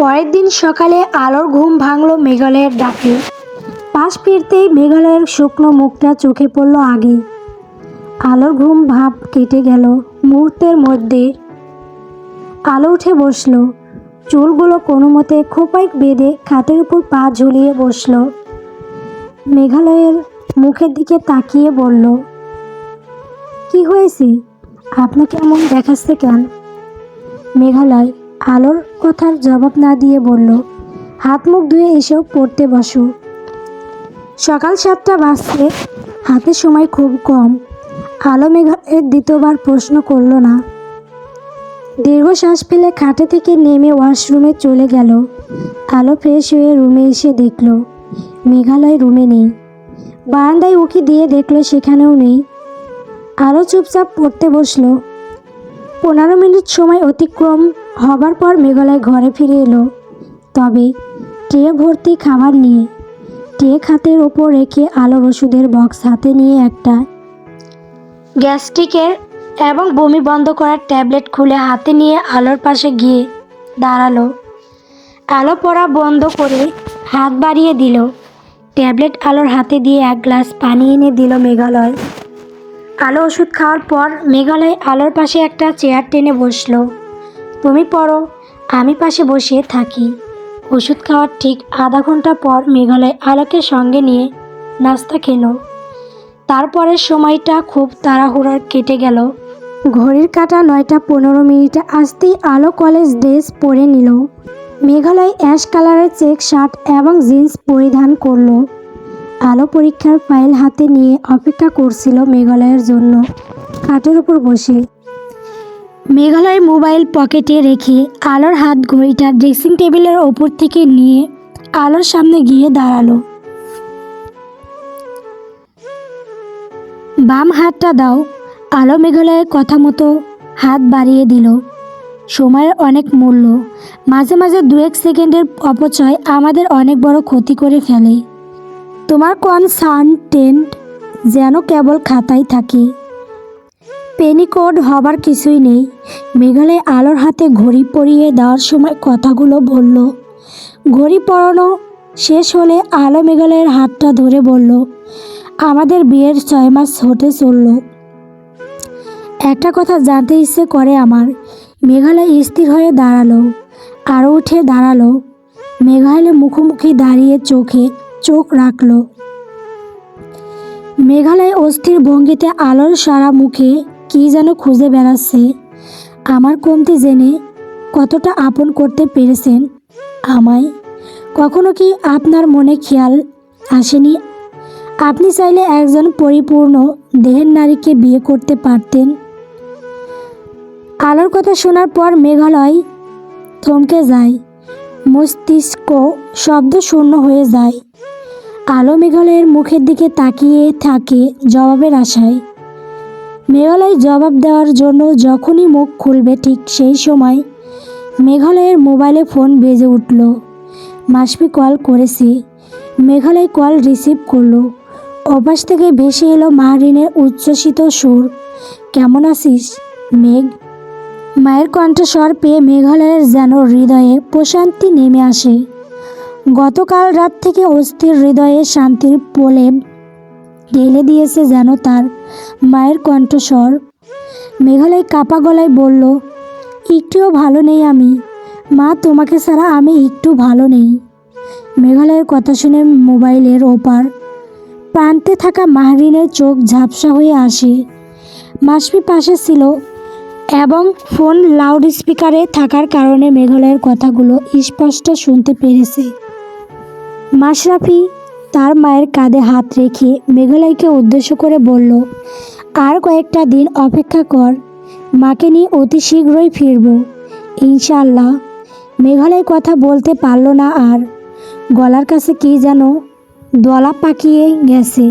পরের দিন সকালে আলোর ঘুম ভাঙল মেঘালয়ের ডাকে। পাশ ফিরতেই মেঘালয়ের শুকনো মুখটা চোখে পড়ল আগে। আলোর ঘুম ভাব কেটে গেল মুহূর্তের মধ্যে। আলো উঠে বসল। চুলগুলো কোনো মতে খোপায় বেঁধে খাতের উপর পা ঝুলিয়ে বসল। মেঘালয়ের মুখের দিকে তাকিয়ে বলল, কি হয়েছে? আপনাকে এমন দেখাচ্ছে কেন? মেঘালয় আলোর কথার জবাব না দিয়ে বলল, হাত মুখ ধুয়ে এসেও পড়তে বসো। সকাল সাতটা বাজছে, হাতে সময় খুব কম। আলো মেঘালয়ের দ্বিতীয়বার প্রশ্ন করল না। দীর্ঘশ্বাস ফেলে খাটে থেকে নেমে ওয়াশরুমে চলে গেল। আলো ফ্রেশ হয়ে রুমে এসে দেখল, মেঘালয় রুমে নেই। বারান্দায় উকি দিয়ে দেখল সেখানেও নেই। আলো চুপচাপ পড়তে বসল। পনেরো মিনিট সময় অতিক্রম হবার পর মেঘালয় ঘরে ফিরে এলো। তবে ট্রে ভর্তি খাবার নিয়ে? ট্রে খাতের ওপর রেখে আলোর ওষুধের বক্স হাতে নিয়ে একটা গ্যাস্ট্রিকের এবং বমি বন্ধ করার ট্যাবলেট খুলে হাতে নিয়ে আলোর পাশে গিয়ে দাঁড়াল। আলো পড়া বন্ধ করে হাত বাড়িয়ে দিল। ট্যাবলেট আলোর হাতে দিয়ে এক গ্লাস পানি এনে দিল মেঘালয়। আলো ওষুধ খাওয়ার পর মেঘালয় আলোর পাশে একটা চেয়ার টেনে বসল। তুমি পড়ো, আমি পাশে বসে থাকি। ওষুধ খাওয়ার ঠিক আধা ঘণ্টা পর মেঘালয় আলোকে সঙ্গে নিয়ে নাস্তা খেলো। তারপরের সময়টা খুব তাড়াহুড়ার কেটে গেল। ঘড়ির কাটা নয়টা পনেরো মিনিটে আসতেই আলো কলেজ ড্রেস পরে নিল। মেঘালয় অ্যাশ কালারের চেক শার্ট এবং জিন্স পরিধান করল। আলো পরীক্ষার ফাইল হাতে নিয়ে অপেক্ষা করছিল মেঘালয়ের জন্য। খাটের উপর বসে। মেঘালয় মোবাইল পকেটে রেখে আলোর হাত ঘড়িটা ড্রেসিং টেবিলের ওপর থেকে নিয়ে আলোর সামনে গিয়ে দাঁড়াল। বাম হাতটা দাও, আলো মেঘালয়ের কথা মতো হাত বাড়িয়ে দিল। সময়ের অনেক মূল্য। মাঝে মাঝে দু এক সেকেন্ডের অপচয় আমাদের অনেক বড় ক্ষতি করে ফেলে। তোমার কনসানটেন্ট যেন কেবল খাতায় থাকে। পেনিকোড হবার কিছুই নেই। মেঘালয় আলোর হাতে ঘড়ি পরিয়ে দেওয়ার সময় কথাগুলো বলল। ঘড়ি পরানো শেষ হলে আলো মেঘালয়ের হাতটা ধরে বলল, আমাদের বিয়ের ছয় মাস হতে চলল। একটা কথা জানতে ইচ্ছে করে আমার। মেঘালয় স্থির হয়ে দাঁড়াল আরও উঠে দাঁড়াল। মেঘালয় মুখোমুখি দাঁড়িয়ে চোখে চোখ রাখল। মেঘালয় অস্থির ভঙ্গিতে আলোর সারা মুখে কি যেন খুঁজে বেড়াচ্ছে। আমার কমতি জেনে কতটা আপন করতে পেরেছেন আমায়। কখনো কি আপনার মনে খেয়াল আসেনি? আপনি চাইলে একজন পরিপূর্ণ দেহের নারীকে বিয়ে করতে পারতেন। আলোর কথা শোনার পর মেঘালয় থমকে যায়। মস্তিষ্ক শব্দ শূন্য হয়ে যায়। আলো মেঘালয়ের মুখের দিকে তাকিয়ে থাকে জবাবের আশায়। মেঘালয় জবাব দেওয়ার জন্য যখনই মুখ খুলবে ঠিক সেই সময় মেঘালয়ের মোবাইলে ফোন বেজে উঠল। মাসবি কল করেছি। মেঘালয় কল রিসিভ করল। অপাশ থেকে ভেসে এলো মাহরিনের উচ্ছ্বসিত সুর। কেমন আছিস, মেঘ? মায়ের কণ্ঠস্বর পেয়ে মেঘালয়ের যেন হৃদয়ে প্রশান্তি নেমে আসে। গতকাল রাত থেকে অস্থির হৃদয়ে শান্তির প্রলেপ ঢেলে দিয়েছে যেন তার মায়ের কণ্ঠস্বর। মেঘালয় কাপা গলায় বলল, একটুও ভালো নেই আমি। মা, তোমাকে ছাড়া আমি একটু ভালো নেই। মেঘালয়ের কথা শুনে মোবাইলের ওপার প্রান্তে থাকা মাহরিনের চোখ ঝাপসা হয়ে আসে। মাসপি পাশে ছিল এবং ফোন লাউড স্পিকারে থাকার কারণে মেঘালয়ের কথাগুলো স্পষ্ট শুনতে পেরেছে। মাশরাফি তার মায়ের কাঁধে হাত রেখে মেঘালয়কে উদ্দেশ্য করে বলল, আর কয়েকটা দিন অপেক্ষা কর, মাকে নিয়ে অতি শীঘ্রই ফিরব ইনশাল্লাহ মেঘালয় কথা বলতে পারল না আর গলার কাছে কি যেন দলা পাকিয়ে গেছে।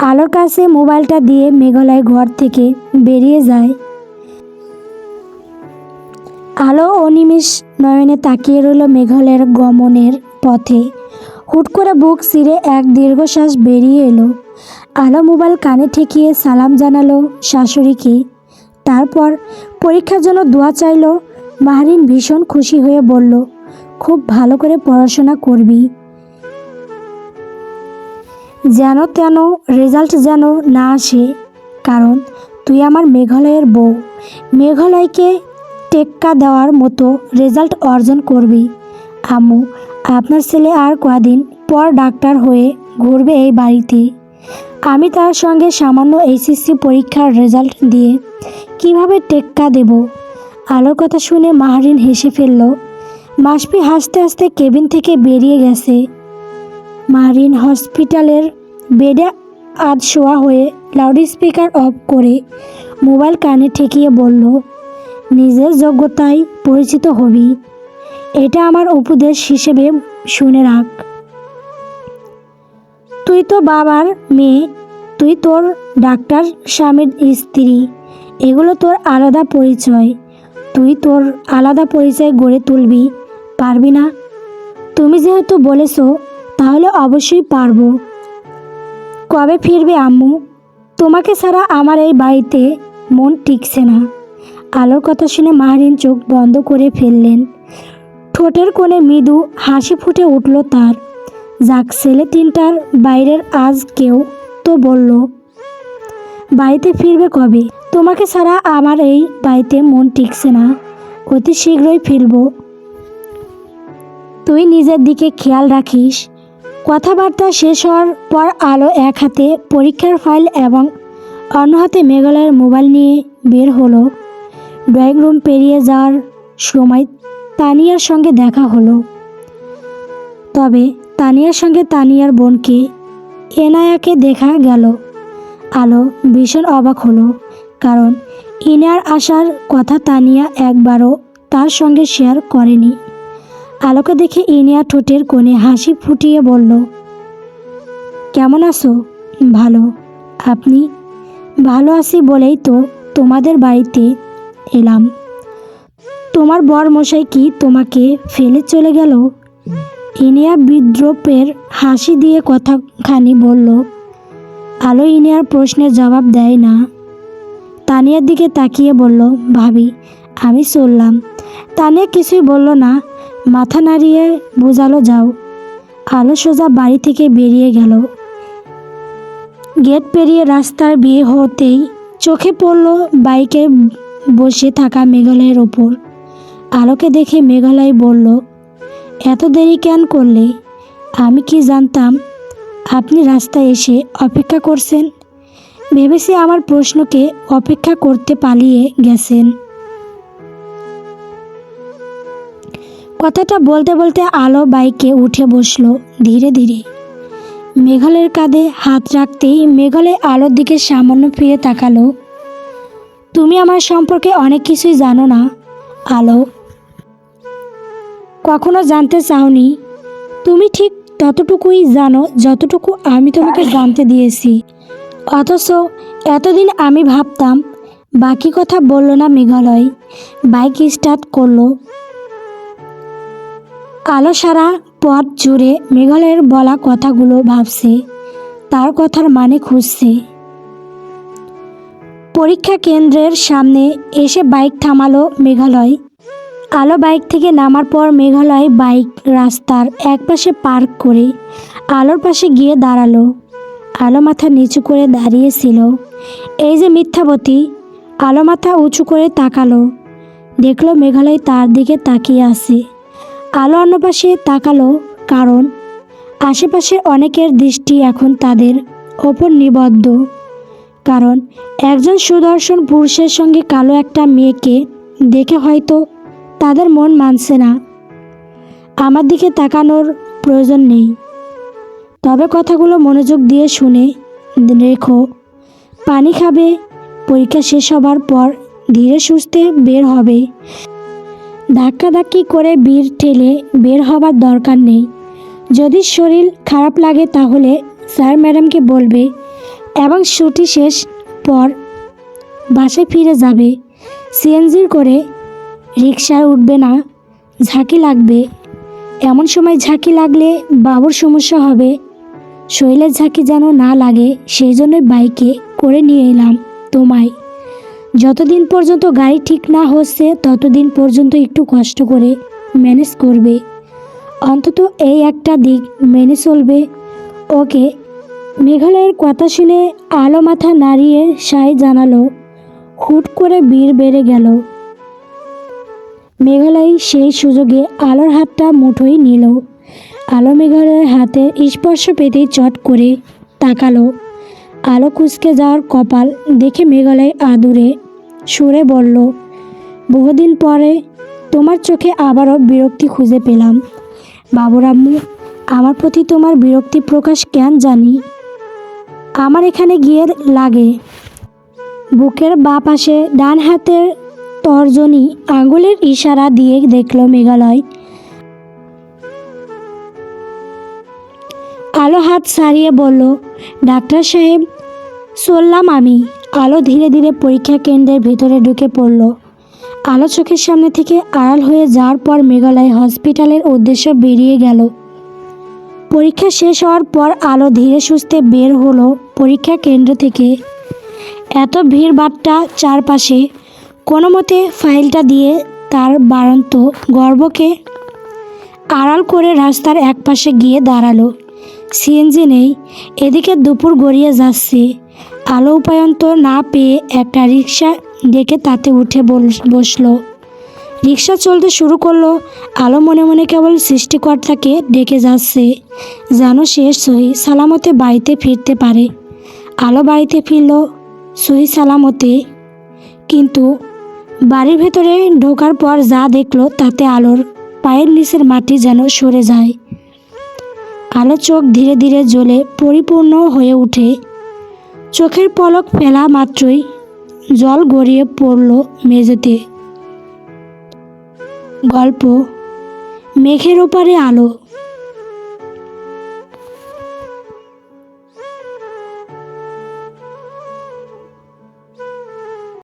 আলোর কাছে মোবাইলটা দিয়ে মেঘালয় ঘর থেকে বেরিয়ে যায়। আলো অনিমেষ নয়নে তাকিয়ে রইল মেঘালয়ের গমনের পথে। হুট করে বুক ছিঁড়ে এক দীর্ঘশ্বাস বেরিয়ে এলো। আলো মোবাইল কানে ঠেকিয়ে সালাম জানালো শাশুড়িকে। তারপর পরীক্ষার জন্য দোয়া চাইলো। মাহরিন ভীষণ খুশি হয়ে বলল, খুব ভালো করে পড়াশোনা করবি। যেন তেন রেজাল্ট যেন না আসে, কারণ তুই আমার মেঘালয়ের বউ। মেঘালয়কে টেক্কা দেওয়ার মতো রেজাল্ট অর্জন করবি। আম্মু আপনার ছেলে আর কদিন পর ডাক্তার হয়ে ঘুরবে এই বাড়িতে। আমি তার সঙ্গে সামান্য এইচএসসি পরীক্ষার রেজাল্ট দিয়ে কীভাবে টেক্কা দেব? আলোর কথা শুনে মাহারিন হেসে ফেলল, মাসপি হাসতে হাসতে কেবিন থেকে বেরিয়ে গেছে। মারিন হসপিটালের বেডে আধ শোয়া হয়ে লাউডস্পিকার অফ করে মোবাইল কানে ঠেকিয়ে বলল, নিজের যোগ্যতায় পরিচিত হবি। এটা আমার উপদেশ হিসেবে শুনে রাখ। তুই তো বাবার মেয়ে, তুই তোর ডাক্তার স্বামীর স্ত্রী, এগুলো তোর আলাদা পরিচয়। তুই তোর আলাদা পরিচয় গড়ে তুলবি, পারবি না? তুমি যেহেতু বলেছ, তাহলে অবশ্যই পারব। কবে ফিরবে আম্মু? তোমাকে ছাড়া আমার এই বাড়িতে মন টিকছে না। আলোর কথা শুনে মাহরিন চোখ বন্ধ করে ফেললেন। ঠোঁটের কোণে মৃদু হাসি ফুটে উঠল তার। যাক, ছেলে তিনটার বাইরের আজ কেউ তো বলল, বাড়িতে ফিরবে কবে? তোমাকে ছাড়া আমার এই বাড়িতে মন টিকছে না। অতি শীঘ্রই ফিরবো। তুই নিজের দিকে খেয়াল রাখিস। কথাবার্তা শেষ হওয়ার পর আলো এক হাতে পরীক্ষার ফাইল এবং অন্য হাতে মেঘালয়ের মোবাইল নিয়ে বের হলো। ড্রয়িং রুম পেরিয়ে যাওয়ার সময় তানিয়ার সঙ্গে দেখা হলো। তবে তানিয়ার সঙ্গে তানিয়ার বোনকে এনায়াকে দেখা গেল। আলো ভীষণ অবাক হলো, কারণ ইনার আসার কথা তানিয়া একবারও তার সঙ্গে শেয়ার করেনি। আলোকে দেখে ইনিয়া ঠোঁটের কোণে হাসি ফুটিয়ে বলল, কেমন আছো? ভালো। আপনি? ভালো আছি বলেই তো তোমাদের বাড়িতে এলাম। তোমার বর মশাই কি তোমাকে ফেলে চলে গেল? ইনিয়া বিদ্রোপের হাসি দিয়ে কথাখানি বলল, আলো ইনিয়ার প্রশ্নের জবাব দেয় না। তানিয়ার দিকে তাকিয়ে বলল, ভাবি, আমি চললাম। তানিয়া কিছুই বলল না, মাথা নাড়িয়ে বোঝালো, যাও। আলো সোজা বাড়ি থেকে বেরিয়ে গেল। গেট পেরিয়ে রাস্তার বিয়ে হতেই চোখে পড়ল বাইকে বসে থাকা মেঘালয়ের ওপর। আলোকে দেখে মেঘালয় বলল, এত দেরি কেন করলে? আমি কি জানতাম আপনি রাস্তায় এসে অপেক্ষা করছেন? ভেবেছি আমার প্রশ্নকে অপেক্ষা করতে পালিয়ে গেছেন। কথাটা বলতে বলতে আলো বাইকে উঠে বসল ধীরে ধীরে। মেঘালয়ের কাঁধে হাত রাখতেই মেঘালয় আলোর দিকে সামান্য ফিরে তাকালো। তুমি আমার সম্পর্কে অনেক কিছুই জানো না, আলো। কখনো জানতে চাওনি? তুমি ঠিক ততটুকুই জানো যতটুকু আমি তোমাকে জানতে দিয়েছি। অথচ এতদিন আমি ভাবতাম, বাকি কথা বলল না মেঘালয়, বাইক স্টার্ট করল। আলো সারা পথ জুড়ে মেঘালয়ের বলা কথাগুলো ভাবছে, তার কথার মানে খুঁজছে। পরীক্ষা কেন্দ্রের সামনে এসে বাইক থামালো মেঘালয় আলো বাইক থেকে নামার পর মেঘালয় বাইক রাস্তার একপাশে পার্ক করে আলোর পাশে গিয়ে দাঁড়াল। আলো মাথা নিচু করে দাঁড়িয়েছিল। এই যে মিথ্যাবতী, আলো মাথা উঁচু করে তাকালো। দেখল মেঘালয় তার দিকে তাকিয়ে আছে। আলো অন্য পাশে তাকালো কারণ আশেপাশে অনেকের দৃষ্টি এখন তাদের ওপর নিবদ্ধ। কারণ একজন সুদর্শন পুরুষের সঙ্গে কালো একটা মেয়েকে দেখে হয়তো তাদের মন মানছে না। আমার দিকে তাকানোর প্রয়োজন নেই। তবে কথাগুলো মনোযোগ দিয়ে শুনে রেখো। পানি খাবে, পরীক্ষা শেষ হবার পর ধীরে সুস্থে বের হবে। ধাক্কাধাক্কি করে বীর ঠেলে বের হবার দরকার নেই। যদি শরীর খারাপ লাগে তাহলে স্যার ম্যাডামকে বলবে, এবং ছুটি শেষ পর বাসে ফিরে যাবে। সিএনজির করে রিক্সায় উঠবে না, ঝাঁকি লাগবে। এমন সময় ঝাঁকি লাগলে বাবুর সমস্যা হবে। শৈলের ঝাঁকি যেন না লাগে, সেই জন্যই বাইকে করে নিয়ে এলাম তোমায়। যতদিন পর্যন্ত গাড়ি ঠিক না হচ্ছে, ততদিন পর্যন্ত একটু কষ্ট করে ম্যানেজ করবে। অন্তত এই একটা দিক মেনে চলবে। ওকে, মেঘালয়ের কথা শুনে আলো মাথা নাড়িয়ে সাই জানালো। হুট করে বীর বেড়ে গেল। মেঘালয় সেই সুযোগে আলোর হাতটা মুঠোই নিল। আলো মেঘালয়ের হাতে স্পর্শ পেতেই চট করে তাকালো। আলো কুচকে যাওয়ার কপাল দেখে মেঘালয় আদুরে সুরে বলল, বহুদিন পরে তোমার চোখে আবারও বিরক্তি খুঁজে পেলাম। বাবুরাম্মু, আমার প্রতি তোমার বিরক্তি প্রকাশ কেন জানি? আমার এখানে গিয়ে লাগে। বুকের বা পাশে ডান হাতের তর্জনী আঙুলের ইশারা দিয়ে দেখল মেঘালয়। আলো হাত সারিয়ে বলল, ডাক্তার সাহেব, চললাম আমি। আলো ধীরে ধীরে পরীক্ষা কেন্দ্রের ভেতরে ঢুকে পড়ল। আলো চোখের সামনে থেকে আড়াল হয়ে যাওয়ার পর মেঘালয় হসপিটালের উদ্দেশ্য বেরিয়ে গেল। পরীক্ষা শেষ হওয়ার পর আলো ধীরে সুস্থে বের হলো পরীক্ষা কেন্দ্র থেকে। এত ভিড় ভিড়ভাট্টা চারপাশে কোনো মতে ফাইলটা দিয়ে তার বাড়ন্ত গর্বকে আড়াল করে রাস্তার একপাশে গিয়ে দাঁড়াল। সিএনজি নেই, এদিকে দুপুর গড়িয়ে যাচ্ছে। আলো উপায়ন্ত না পেয়ে একটা রিক্সা ডেকে তাতে উঠে বসল। রিক্সা চলতে শুরু করল, আলো মনে মনে কেবল সৃষ্টিকর্তাকে ডেকে যাচ্ছে, যেন সে সহি সালামতে বাড়িতে ফিরতে পারে। আলো বাড়িতে ফিরল সহি সালামতে, কিন্তু বাড়ির ভেতরে ঢোকার পর যা দেখল তাতে আলোর পায়ের নিচের মাটি যেন সরে যায়। আলো চোখ ধীরে ধীরে জ্বলে পরিপূর্ণ হয়ে ওঠে। চোখের পলক ফেলা মাত্রই জল গড়িয়ে পড়ল মেঝেতে। গল্প। মেঘের ওপারে আলো।